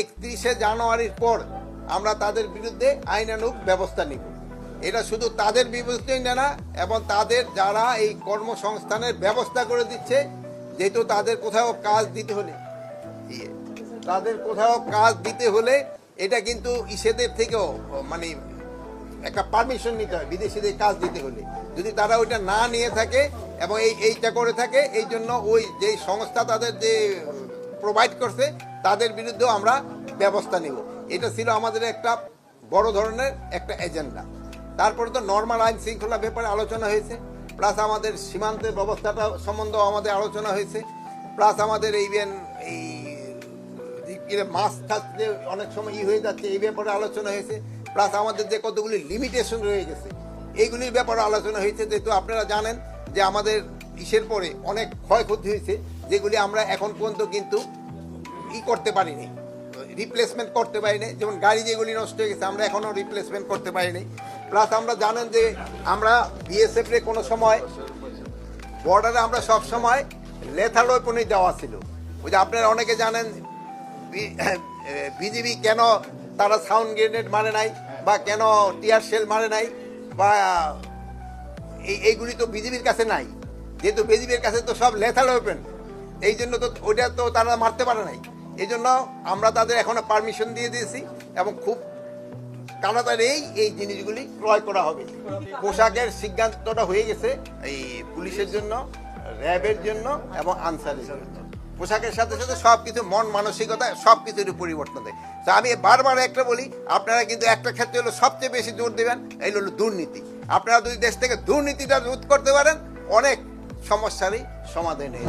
একত্রিশে জানুয়ারির পর আমরা তাদের বিরুদ্ধে আইনানুগ ব্যবস্থা নিব। এটা শুধু তাদের বিরুদ্ধেই না না, এবং তাদের যারা এই কর্মসংস্থানের ব্যবস্থা করে দিচ্ছে, যেহেতু তাদের কোথাও কাজ দিতে হলে। তাদের কোথাও কাজ দিতে হলে এটা কিন্তু ইসেদের থেকেও মানে একটা পারমিশন নিতে হয়, বিদেশিদের কাজ দিতে হলে। যদি তারা ওইটা না নিয়ে থাকে এবং এই, এইটা করে থাকে এই জন্য ওই যে সংস্থা তাদের যে প্রোভাইড করছে তাদের বিরুদ্ধেও আমরা ব্যবস্থা নেব। এটা ছিল আমাদের একটা বড় ধরনের একটা এজেন্ডা। তারপরে তো নর্মাল আইন শৃঙ্খলা ব্যাপারে আলোচনা হয়েছে প্লাস আমাদের সীমান্তের ব্যবস্থাটা সম্বন্ধেও আমাদের আলোচনা হয়েছে প্লাস আমাদের এই এই মাছ থাকতে অনেক সময় ই হয়ে যাচ্ছে, এই ব্যাপারে আলোচনা হয়েছে প্লাস আমাদের যে কতগুলি লিমিটেশন রয়ে গেছে, এইগুলির ব্যাপারে আলোচনা হয়েছে। যেহেতু আপনারা জানেন যে আমাদের ইসের পরে অনেক ক্ষয়ক্ষতি হয়েছে, যেগুলি আমরা এখন পর্যন্ত কিন্তু ই করতে পারিনি। রিপ্লেসমেন্ট করতে পারিনি। যেমন গাড়ি যেগুলি নষ্ট হয়ে গেছে, আমরা এখনও রিপ্লেসমেন্ট করতে পারিনি। প্লাস আমরা জানেন যে আমরা বিএসএফ রে কোনো সময় বর্ডারে আমরা সব সময় লেথার ওয়েপনে যাওয়া ছিল। ওই যে আপনারা অনেকে জানেন বিজিবি কেন তারা সাউন্ড গ্রেনেড মারে নাই বা কেন টিয়ার শেল মারে নাই বা এই এইগুলি তো বিজিবির কাছে নাই। যেহেতু বিজিবির কাছে তো সব লেথাল ওপেন এই জন্য তো ওইটা তো তারা মারতে পারে নাই। এই জন্য আমরা তাদের এখনও পারমিশন দিয়ে দিয়েছি এবং খুব তাড়াতাড়ি এই জিনিসগুলি ক্রয় করা হবে। পোশাকের সিদ্ধান্তটা হয়ে গেছে এই পুলিশের জন্য, র্যাবের জন্য এবং আনসারের জন্য। পোশাকের সাথে সাথে সব কিছু মন মানসিকতা সব কিছুরই পরিবর্তন দেয়। তো আমি বারবার একটা বলি, আপনারা কিন্তু একটা ক্ষেত্রে হলো সবচেয়ে বেশি জোর দেবেন, এই হলো দুর্নীতি। আপনারা যদি দেশ থেকে দুর্নীতিটা রোধ করতে পারেন, অনেক সমস্যারই সমাধান হয়ে।